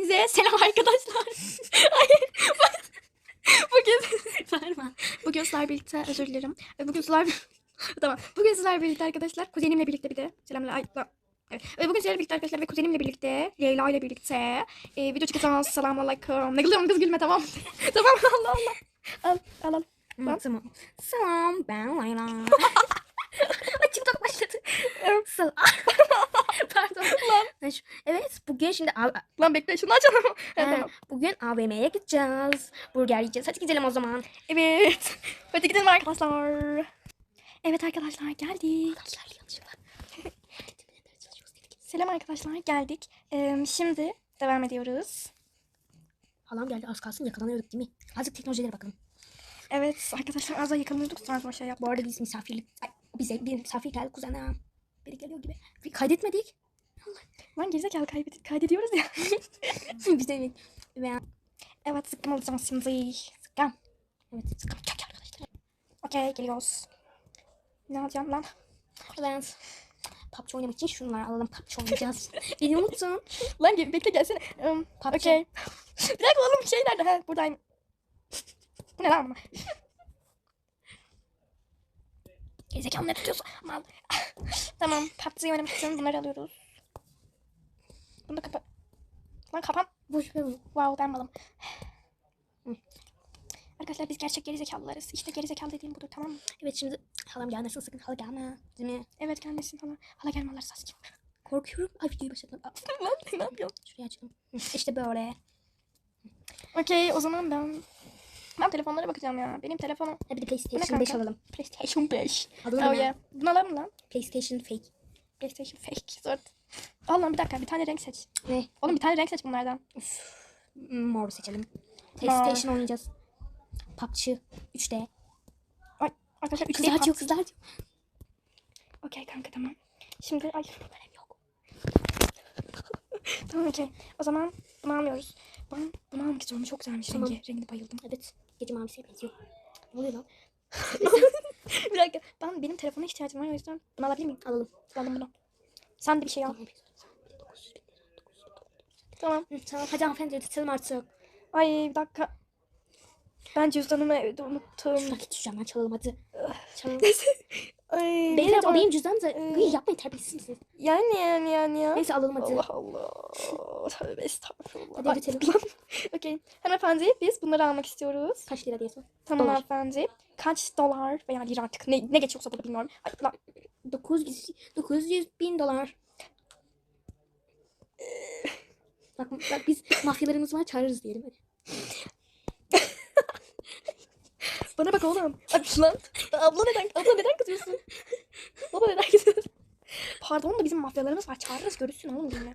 Hepinize selam arkadaşlar. Hayır. Bugün Verme. Bugün sizlerle birlikte özür dilerim. Bugün sizlerle tamam. Bugün sizlerle birlikte arkadaşlar kuzenimle birlikte bir de selamlar. Ay. Evet. Bugün sizlerle birlikte arkadaşlar ve kuzenimle birlikte Leyla ile birlikte e, video çekeceğiz. Selamun aleyküm. Ne gülüyorum kız gülme tamam. tamam Allah Allah. Al al al. Tamam. Selam ben Layla. TikTok başladı. Sel- Pardon. Lan. Evet bugün şimdi Lan bekle şunu açalım. Ha, tamam. bugün AVM'ye gideceğiz. Burger yiyeceğiz. Hadi gidelim o zaman. Evet. Hadi gidelim arkadaşlar. Evet arkadaşlar geldik. Selam arkadaşlar geldik. Ee, şimdi devam ediyoruz. Halam geldi az kalsın yakalanıyorduk değil mi? Azıcık teknolojilere bakalım. Evet arkadaşlar az daha yakalanıyorduk sonra şey yap. Bu arada biz misafirlik... Ay, bize bir misafir geldi kuzenim. Biri geliyor gibi. Bir kaydetmedik. Lan gerizekalı kaybedip kaydediyoruz ya. biz de evet. Ve evet sıkkım alacağız şimdi. Sıkkım. evet sıkıntı yok arkadaşlar. Okey geliyoruz. Ne alacağım lan? Evet. PUBG oynamak için şunları alalım. PUBG oynayacağız. Beni unuttun. Lan gel bekle gelsene. Um, PUBG. Okey. bir dakika oğlum şey nerede? Ha buradayım. Bu ne lan? Gerizekalı ne tutuyorsun? Mal. tamam. PUBG oynamak için bunları alıyoruz. Bunu da kapa... Lan kapan. Boş ver. Wow ben malım. Arkadaşlar biz gerçek gerizekalılarız. İşte gerizekalı dediğim budur tamam mı? Evet şimdi halam gelmesin sakın hala gelme. Değil mi? Evet gelmesin. Hala gelme Allah rızası için. Korkuyorum. Ay videoyu Lan ne yapıyorsun? Şuraya açalım. İşte böyle. Okey o zaman ben... Ben telefonlara bakacağım ya. Benim telefonum Ha bir de Bu ne PlayStation 5 kanka? alalım. PlayStation 5. Alalım Oh yeah. Bunu alalım lan? PlayStation fake. PlayStation fake. Zor. Al lan bir dakika bir tane renk seç. Ne? Oğlum bir tane renk seç bunlardan. Hmm, Mor seçelim. PlayStation oynayacağız. PUBG 3D. Ay arkadaşlar 3 Kızlar diyor kızlar diyor. Okey kanka tamam. Şimdi ay Kalem yok. tamam okey. O zaman bunu almıyoruz. Ben bunu almak istiyorum. Çok güzelmiş Tamam. rengi. Rengine bayıldım. Evet. Gece mavisiye benziyor. Ne oluyor lan? bir dakika. Ben benim telefona ihtiyacım var o yüzden bunu alabilir miyim? Alalım. Aldım bunu. Sen de bir şey al. Tamam. Tamam. Hadi hanımefendi ödetelim artık. Ay bir dakika. Ben cüzdanımı evde unuttum. Şuna git camdan çalalım hadi. Çalalım. Ay, o benim cüzdanım da Ee, Uy, yapmayın terbiyesiz misiniz? Yani yani yani ya. Neyse alalım hadi. Allah Allah. Tövbe estağfurullah. Hadi Ay, ödetelim. lan. Okey. Hanımefendi biz bunları almak istiyoruz. Kaç lira diye sor. Tamam Dolar. hanımefendi. Kaç dolar veya lira artık ne, ne geçiyorsa burada bilmiyorum. Ay, lan. 900, 900 bin dolar. Bak, bak biz mafyalarımız var çağırırız diyelim hadi. Bana bak oğlum. Ay, lan. Abla neden, abla neden kızıyorsun? Baba neden kızıyorsun? Pardon da bizim mafyalarımız var. Çağırırız görürsün oğlum dinle.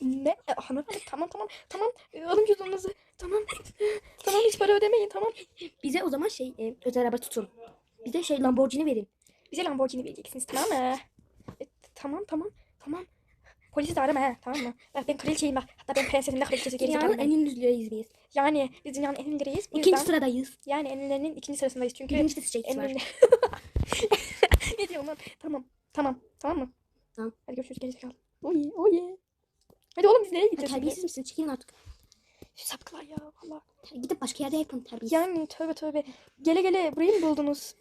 Ne? E, hanımefendi tamam tamam tamam. E, alın cüzdanınızı. Tamam. tamam hiç para ödemeyin tamam. Bize o zaman şey e, özel araba tutun. Bize şey Lamborghini verin. Bize Lamborghini vereceksiniz tamam mı? E, tamam tamam tamam. Polisi de arama he tamam mı? Bak ben kraliçeyim bak. Hatta ben prensesim de kraliçesi Dünyanın gerizekalı. en ünlü ünlüyüz biz. Yani biz dünyanın en. Bu İkinci yüzden sıradayız. yani en ünlülerinin ikinci sırasındayız çünkü. Birinci de en var. ne diyorsun lan? Tamam tamam tamam mı? Tamam. Hadi görüşürüz gerizekalı. Oye oye. Hadi oğlum biz nereye gideceğiz? terbiyesiz misin? Çekilin artık. Şu sapkılar ya valla. Gidip başka yerde yapın terbiyesiz. Yani tövbe tövbe. Gele gele burayı mı buldunuz?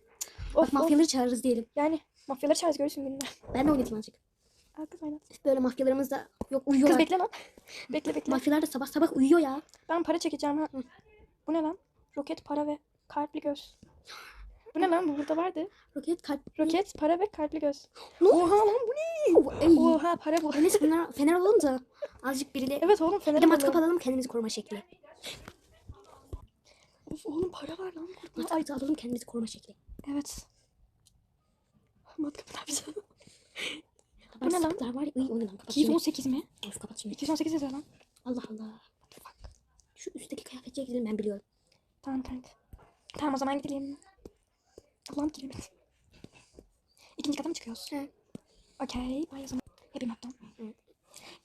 Bak Of, of. mafyaları çağırırız diyelim. Yani mafyaları çağırız görürsün benimle. Ben de oynatayım azıcık. Kız oyna. Böyle mafyalarımız da yok Kız uyuyorlar. bekle lan. bekle bekle. Mafyalar da sabah sabah uyuyor ya. Ben para çekeceğim ha. Bu ne lan? Roket, para ve kalpli göz. Bu ne lan? Bu burada vardı. Roket kalp. Roket, para ve kalpli göz. Ne? Oha lan bu ne? Oh. Oha para bu. Neyse bunlar fener alalım da azıcık birileri. Evet oğlum Bir fener de matkap alalım. alalım kendimizi koruma şekli. Of, oğlum para var lan burada. Ay, Matkap alalım kendimizi koruma şekli. evet. Matkapı ne yapacağım? Ne lan? Var. Uy, o ne lan kapat şimdi. 218 mi? Of kapat şimdi. 218 yazıyor lan. Allah Allah. Fuck. Şu üstteki kıyafetçiye gidelim ben biliyorum. Tamam kanka. Tamam o zaman gidelim. Allah'ım giremedim. İkinci kata mı çıkıyoruz? He. Okey. Bay o zaman. Yapayım hatta. Hı.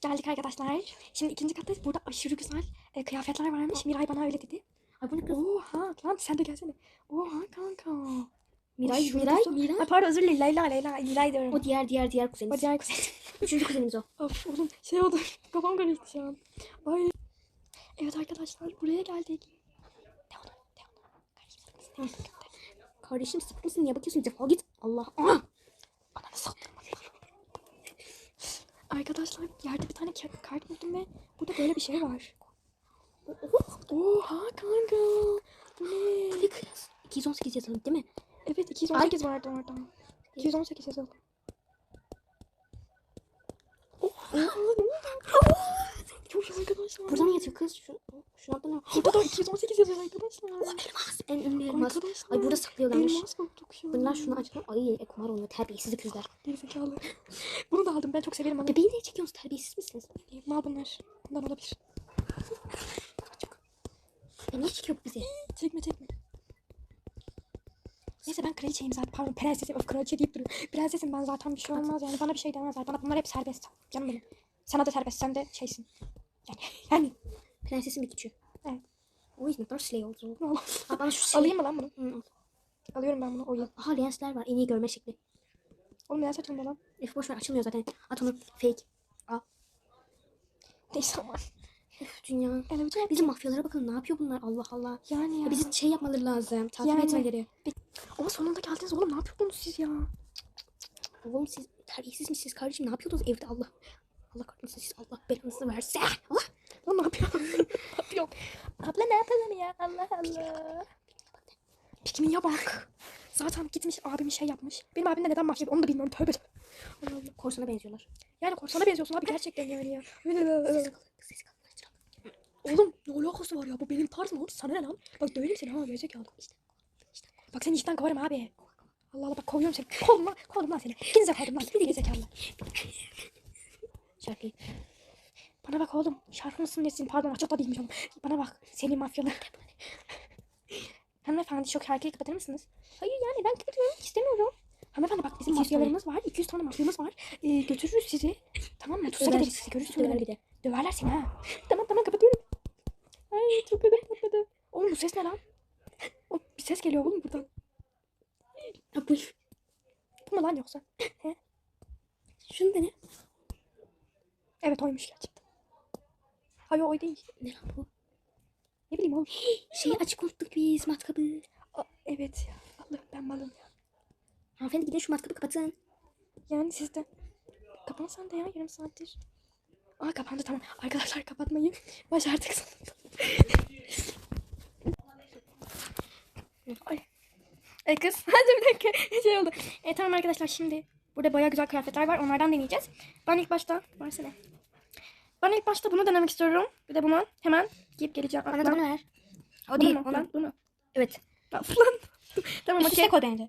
Geldik arkadaşlar. Şimdi ikinci kattayız. Burada aşırı güzel e, kıyafetler varmış. Miray bana öyle dedi. Ay bu ne kız? Oha lan sen de gelsene. Oha kanka. Miray, Şurada Miray, Miray. Ay pardon özür dilerim. Leyla Leyla. Nilay diyorum. O diğer diğer diğer O kuzenimiz. diğer kuzen. Üçüncü kuzenimiz o. Of oğlum şey oldu. Kafam karıştı şu an. Ay. Evet arkadaşlar buraya geldik. Kardeşim sıkıntı mısın? Niye bakıyorsun? Defol git. Allah. Aa! Ananı sattım. Arkadaşlar yerde bir tane ka- kart buldum ve burada böyle bir şey var. Oha kanka. Bu ne? Ne kız? 218 yazalım değil mi? Evet 218 vardı orada. 218 yazalım. Ne oldu? Çok iyi arkadaşlar. Burada mı yazıyor kız? Şu, şunu adına ne? Burada da 218 yazıyor arkadaşlar. Elmas. En ünlü elmas. Arkadaşlar. Ay burada saklıyorlarmış. Elmas bulduk ya. Bunlar şunu açalım. Ay e, kumar oynuyor. Terbiyesiz kızlar. Gerizekalı. Bunu da aldım ben çok severim beni niye çekiyorsunuz? Terbiyesiz misiniz? Mal bunlar. Bundan olabilir. Ya niye çekiyor bizi? Çekme çekme. Neyse ben kraliçeyim zaten. Pardon prensesim. Öf kraliçe deyip duruyorum. Prensesim ben zaten bir şey olmaz yani. Bana bir şey demezler. Bana bunlar hep serbest. Canım benim. Sana da serbest. Sen de şeysin. Yani. Yani. Prensesin bir küçüğü. Evet. O yüzden kadar slay oldu. Al. Aa, bana şu şey. Alayım mı lan bunu? Hı, al. Alıyorum ben bunu. Oyun. Aha lensler var. En iyi görme şekli. Oğlum neden saçmalama lan? Üf boş ver açılmıyor zaten. At onu. Fake. Neyse ama. Üf dünya. Evet, evet. Bizim mafyalara bakın ne yapıyor bunlar Allah Allah. Yani ya. Ya bizim şey yapmaları lazım. Takip Yani. etmeleri. Ama sonunda geldiniz oğlum. Ne yapıyordunuz siz ya? Oğlum siz terbiyesiz misiniz kardeşim? Ne yapıyordunuz evde Allah? Allah kahretsin siz Allah belanızı versin. Allah. Lan ne yapıyorsun? ne yapıyorsun? Abla ne yapalım ya? Allah Allah. Pikniğe bak. Zaten gitmiş abimin şey yapmış. Benim abim de neden mafya onu da bilmiyorum. Tövbe tövbe. Allah Allah. Korsana benziyorlar. Yani korsana benziyorsun abi gerçekten yani ya. Sesi kalın. Oğlum ne alakası var ya bu benim tarzım oğlum sana ne lan? Bak döverim seni ha gerizekalı. İşte. Bak seni işten kovarım abi. Allah Allah bak kovuyorum seni. Kovdum lan, kovdum lan seni. İkinize kovdum lan gerizekalı. Şarkıyı. Bana bak oğlum şarkı mısın nesin pardon açık da değilmiş oğlum. Bana bak seni mafyalı. Hanımefendi şu şarkıyı kapatır mısınız? Hayır yani ben kapatıyorum istemiyorum. Hanımefendi bak bizim 200 tane. mafyalarımız var. 200 tane mafyamız var. Ee, götürürüz sizi. Tamam mı? Tutsak ederiz sizi görürsün. Döver bir de. Döverler seni ha. tamam tamam kapatıyorum. Ay çok ödüm patladı. Oğlum bu ses ne lan? O, bir ses geliyor oğlum buradan. Ha bu. Bu mu lan yoksa? Şunu dene. Evet oymuş gerçekten. Hayır oy değil. Ne lan bu? Ne bileyim oğlum. Şeyi açık unuttuk biz matkabı. Aa, evet ya. Allah ben malım. Hanımefendi gidin şu matkabı kapatın. Yani siz de. Kapan sen de ya yarım saattir. Aa kapandı tamam. Arkadaşlar kapatmayı başardık sonunda. Ay. Ay kız. Hadi bir dakika. Şey oldu. E, tamam arkadaşlar şimdi burada bayağı güzel kıyafetler var. Onlardan deneyeceğiz. Ben ilk başta versene. Ben ilk başta bunu denemek istiyorum. Bir de bunu hemen giyip geleceğim. Bana da bunu ver. O Bunu değil. mu? Onu. Lan, bunu. Evet. Lan, Lan. tamam okey. üste koy bence.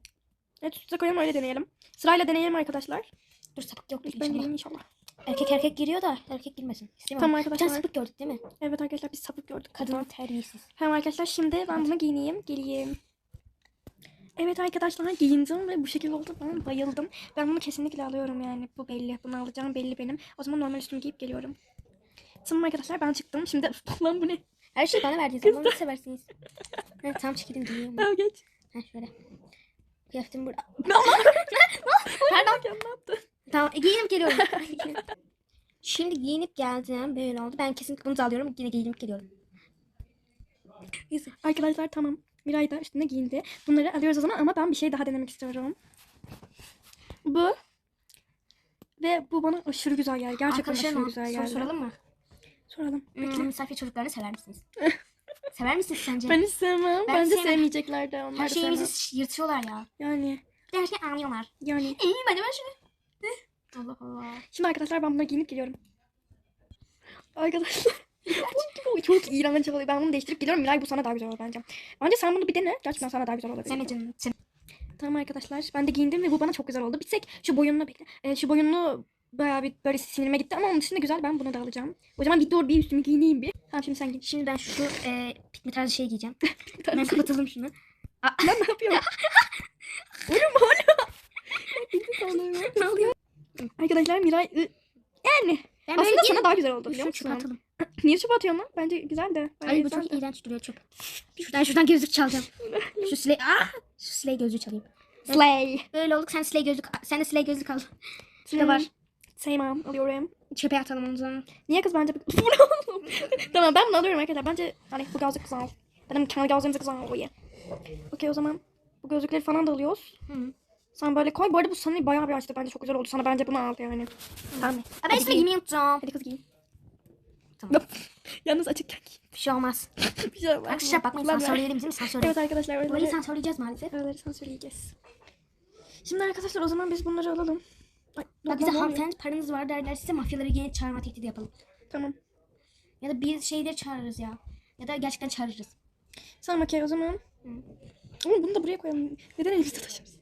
Evet üst üste koyalım öyle deneyelim. Sırayla deneyelim arkadaşlar. Dur sapık yok İlk ben inşallah. gireyim inşallah. Erkek erkek giriyor da erkek girmesin. İstemiyorum. Tamam arkadaşlar. sapık gördük değil mi? Evet arkadaşlar biz sapık gördük. Kadın terbiyesiz. Tamam arkadaşlar şimdi ben bunu giyineyim. Geleyim. Evet arkadaşlar giyindim ve bu şekilde oldu. Ben bayıldım. Ben bunu kesinlikle alıyorum yani. Bu belli. Bunu alacağım belli benim. O zaman normal üstümü giyip geliyorum. Tamam arkadaşlar ben çıktım. Şimdi lan bu ne? Her şeyi bana verdiniz. Ama nasıl seversiniz? ha, tamam çekilin giyeyim. Tamam geç. Ha şöyle. Kıyafetim burada. Pardon. ne yaptın? Tamam e, giyinip geliyorum. Şimdi giyinip geldim. Böyle oldu. Ben kesinlikle bunu alıyorum. Yine giyinip geliyorum. Neyse. Arkadaşlar tamam. Miray da üstüne giyindi. Bunları alıyoruz o zaman ama ben bir şey daha denemek istiyorum. Bu. Ve bu bana aşırı güzel geldi. Gerçekten aşırı Arkadaşlarım güzel soru geldi. soralım mı? Soralım. Bekle. Hmm, misafir çocuklarını sever misiniz? sever misiniz sence? Ben hiç sevmem. Ben Bence sevmem. sevmeyecekler de onlar Her da şeyimizi yırtıyorlar ya. Yani. Bir de her şeyi anlıyorlar. Yani. İyi hadi ben şunu. Allah Allah. Şimdi arkadaşlar ben bunları giyinip geliyorum. Arkadaşlar. bu çok iğrenç oluyor. Ben bunu değiştirip geliyorum. Miray bu sana daha güzel olur bence. Bence sen bunu bir dene. Gerçekten sana daha güzel olabilir. Sen de canım. Sen... Tamam arkadaşlar. Ben de giyindim ve bu bana çok güzel oldu. Bir tek şu boyunlu bekle. Ee, şu boyunlu bayağı bir böyle sinirime gitti ama onun dışında güzel. Ben bunu da alacağım. O zaman bir dur bir üstümü giyineyim bir. Tamam şimdi sen giy. Şimdi ben şu e, pikmi tarzı şey giyeceğim. Ben kapatalım şunu. Ben ne yapıyorum? Oğlum hala. ne oluyor? Arkadaşlar Miray yani Ben aslında sana daha güzel oldu biliyor musun? çıkartalım. Niye çöp atıyorsun lan? Bence güzel de. Ay bu çok de. iğrenç duruyor çok. Şuradan şuradan gözlük çalacağım. Şu slay, ah! Şu slay gözlüğü çalayım. Slay. Böyle olduk. Sen slay gözlük sen de slay gözlük al. Şurada var. Tamam alıyorum. Çöpe atalım onu zaman. Niye kız bence... tamam ben bunu alıyorum arkadaşlar. Bence hani bu gözlük güzel. Benim kendi gözlüğüm de güzel oluyor. Okey o zaman bu gözlükleri falan da alıyoruz. Hı. Sen böyle koy. Bu arada bu sana bayağı bir açtı. Bence çok güzel oldu. Sana bence bunu al yani. Tamam. Ben Hadi üstüme giy. giymeyi unuttum. Hadi kız giy. Tamam. Yalnız açıkken giy. Bir şey olmaz. Bir şey olmaz. Arkadaşlar bakmayın Kullanma. sansörleyelim değil mi? Sansörleyelim. Evet arkadaşlar Burayı oraları, sansörleyeceğiz maalesef. oraları sansürleyeceğiz. Şimdi arkadaşlar o zaman biz bunları alalım. Ay, Bak bize hanımefendi paranız var derler size mafyaları yine çağırma tehdidi yapalım. Tamam. Ya da bir şeyleri çağırırız ya. Ya da gerçekten çağırırız. Tamam okey o zaman. Ama bunu da buraya koyalım. Neden elimizde taşıyoruz?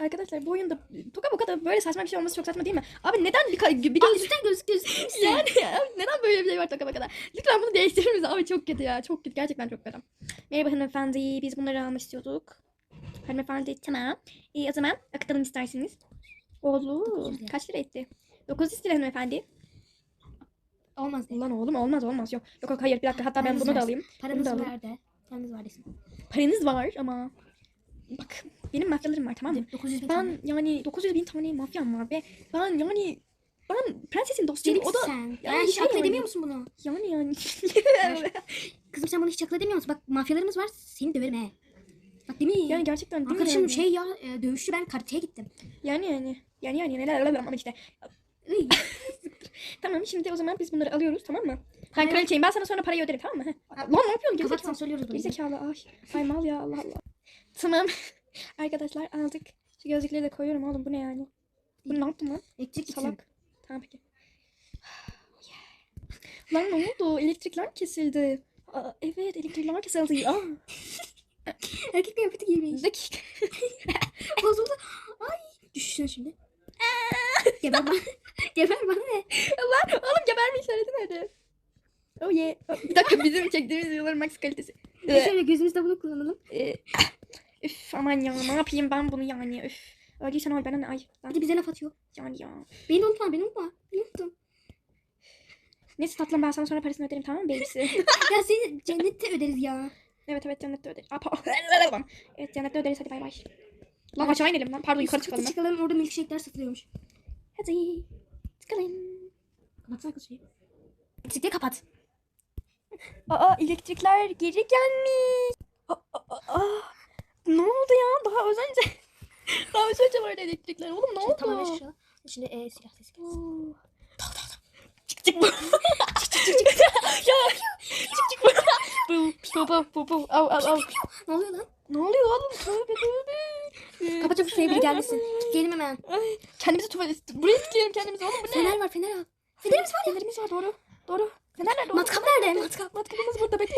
Arkadaşlar bu oyunda Toka Boka da böyle saçma bir şey olması çok saçma değil mi? Abi neden bir, göz... üstten gözlük. Yani ya, neden böyle bir şey var Toka Boka'da? Lütfen bunu değiştirir misin? Abi çok kötü ya. Çok kötü. Gerçekten çok kötü. Merhaba hanımefendi. Biz bunları almak istiyorduk. Hanımefendi tamam. İyi o zaman akıtalım isterseniz. Oğlum kaç lira etti? 900 lira hanımefendi. Olmaz de. Ulan oğlum olmaz olmaz. Yok yok yok, hayır bir dakika hatta ben Paranız bunu da var. alayım. Bunu Paranız da alayım. var de. Paranız var desin. Paranız var ama bak benim mafyalarım var tamam mı? 900 bin Ben tane. yani 900 bin tane mafyam var ve ben yani ben prensesin dostuyum. Deli O da sen? Yani Yani hiç şey yani. edemiyor musun bunu? yani yani. Kızım sen bunu hiç akıl edemiyor musun? Bak mafyalarımız var seni döverim he. Bak değil mi? yani gerçekten değil Arkadaşım yani? şey ya e, dövüşçü ben karateye gittim. Yani yani. Yani yani neler neler ama işte. Tamam şimdi o zaman biz bunları alıyoruz tamam mı? Hayır. kraliçeyim ben sana sonra parayı öderim tamam mı? Lan ne yapıyorsun? Kapat Gerizekalı. sansörlüyoruz bunu. Gerizekalı ay. Ay mal ya Allah Allah. Tamam. Arkadaşlar aldık. Şu gözlükleri de koyuyorum oğlum bu ne yani? Bu ne yaptın lan? Elektrik. Salak. Tamam peki. Lan ne oldu? Elektrikler kesildi? Aa, evet elektrikler kesildi. Aa, Erkek kıyafeti giymiş. bir dakika. Bozuldu. Ay. Düşüşün şimdi. Geber bana. Geber bana ne? Lan oğlum geberme işareti nerede? Oh yeah. Bir dakika bizim çektiğimiz videoların max kalitesi. Ee, Şöyle gözümüzde bunu kullanalım. e, Üf aman ya ne yapayım ben bunu yani üf. Öyleysen ol bana ne ay. Ben, de bize laf atıyor. yani ya. Beni unutma beni unutma. Beni unuttum. Neyse tatlım ben sana sonra parasını öderim tamam mı babesi? ya seni cennette öderiz ya. evet evet cennette öderiz. Aa, pa- evet cennette öderiz hadi bay bay. Lan aşağı inelim lan. Pardon yukarı çıkalım. Çıkalım, çıkalım orada milkshake'ler satılıyormuş. Hadi. Çıkalım. Kapatsana kız şeyi. Elektrikleri kapat. Aa elektrikler geri gelmiş. Aa, aa, aa. Ne oldu ya? Daha az önce. Daha az önce vardı elektrikler. Oğlum ne Şimdi oldu? tamamen şu. Şimdi e, silah sesi gelsin. Oo. Çık çık bu. çık çık çık çık. Ya. Çık çık bu. Bu bu bu bu. Au au au. Ne oluyor lan? Ne oluyor oğlum? Tövbe tövbe. Kapat çabuk şuraya biri gelmesin. Gelin hemen. Kendimizi tuvalet. Buraya tıklayalım kendimizi oğlum bu ne? Fener var fener al. Fenerimiz var ya. Fenerimiz var doğru. Doğru. Fener nerede? Matkap nerede? Matkap. Matkapımız burada bekle.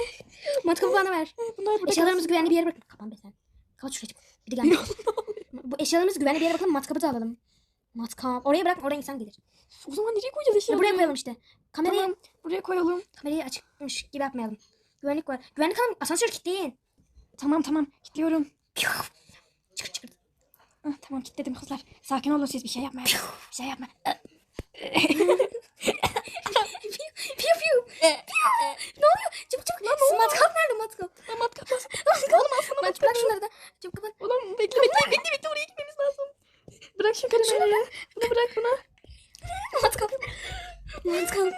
Matkapı bana ver. Bunlar burada Eşyalarımızı güvenli bir yere bırak. Kapan be sen. Kapat. Bir de gel. Bu eşyalarımızı güvenli bir yere bırakalım. Matkapı da alalım. Matkap. Oraya bırak. Oraya insan gelir. O zaman nereye koyacağız Ya eşyaları? buraya koyalım işte. Kamerayı, Tamam. Buraya koyalım. kamerayı açıkmış gibi yapmayalım. Güvenlik var. Güvenlik hanım asansör kilitleyin. Tamam tamam. Kilitliyorum. Çıkır çıkır. Ah, tamam kilitledim kızlar. Sakin olun siz bir şey yapmayın. bir şey yapma. Piyo piyo. ne oluyor? Çabuk çabuk. Lan, matkap nerede matkap? Ben matkap lazım. Oğlum aslında Bak bırak şunları da. Çabuk kapat. Oğlum bekle bekle bekle bekle oraya gitmemiz lazım. Bırak şu kamerayı. Bunu bırak bunu. Matkap. Matkap.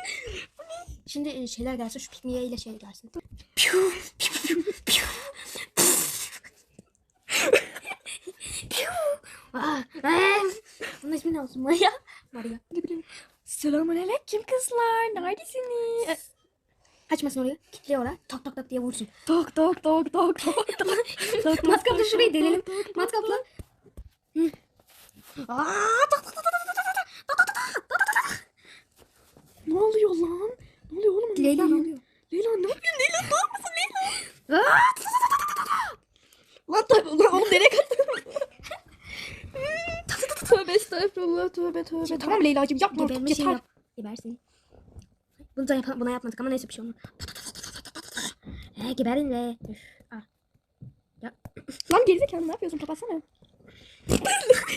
Şimdi e, şeyler gelsin. Şu pikniğe ile şey gelsin. Piyo. Piyo. Piyo. Piyo. Aa, ee. Bunun ismi ne olsun? Maria. Maria. Ne bileyim. Selamun aleyküm kızlar. Neredesiniz? Açmasın orayı. Kitle oraya. Tok tok tok diye vursun. Tok tok tok tok tok. tok Matkapla şurayı delelim. Matkapla. Ne oluyor lan? Ne oluyor oğlum? Leyla ne oluyor? Leyla ne yapıyorsun? Leyla ne yapıyorsun Leyla? Lan tabi lan oğlum nereye kaçtın? Tövbe tövbe. Tamam Leyla'cığım yapma artık Geberme şey yeter. yap. Gebersin. Bunu da yap buna yapmadık ama neyse bir şey olmaz. He geberin be. Üf. Ah. Lan gerizekalı ne yapıyorsun kapatsana.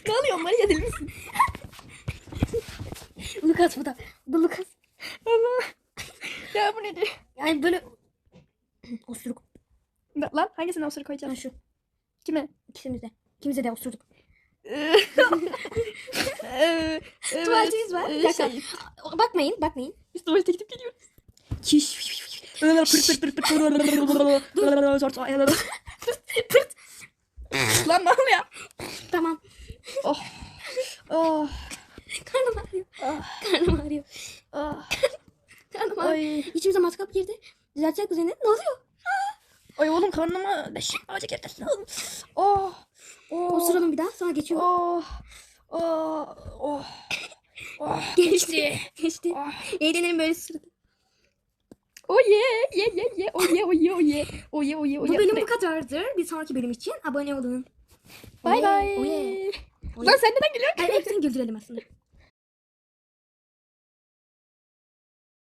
ne oluyor Maria deli misin? Lucas bu da. Bu Lucas. Allah. ya bu nedir? Yani böyle osuruk. Lan hangisine osur Ha koyacağız? şu. Kime? İkisimiz de. İkimize de osurduk. evet. Tuvaletimiz var. Bir dakika. Şey, Bakmayın bakmayın. biz tuvalete gidip geliyoruz. Lan ne oluyor? Tamam. Oh. Karnım ağrıyor. Ah. Karnım ağrıyor. Ah. Karnım ağrıyor. İçimize matkap girdi. Düzeltecek kuzenim. Ne oluyor? Ay oğlum karnıma deşik ağacı getirsin. Oh. Oh. Osuralım bir daha sonra geçiyor. Oh. Oh. Oh. Oh. Geçti. Geçti. Oh. Eğlenelim böyle sırada. Oh yeah. Yeah yeah yeah. Oh yeah oh yeah oh yeah. Oh yeah oh yeah oh Bu yeah. bölüm bu kadardır. Bir sonraki bölüm için abone olun. Bye Oley, bye. oley. Lan sen neden gülüyorsun? Hayır hepsini güldürelim aslında.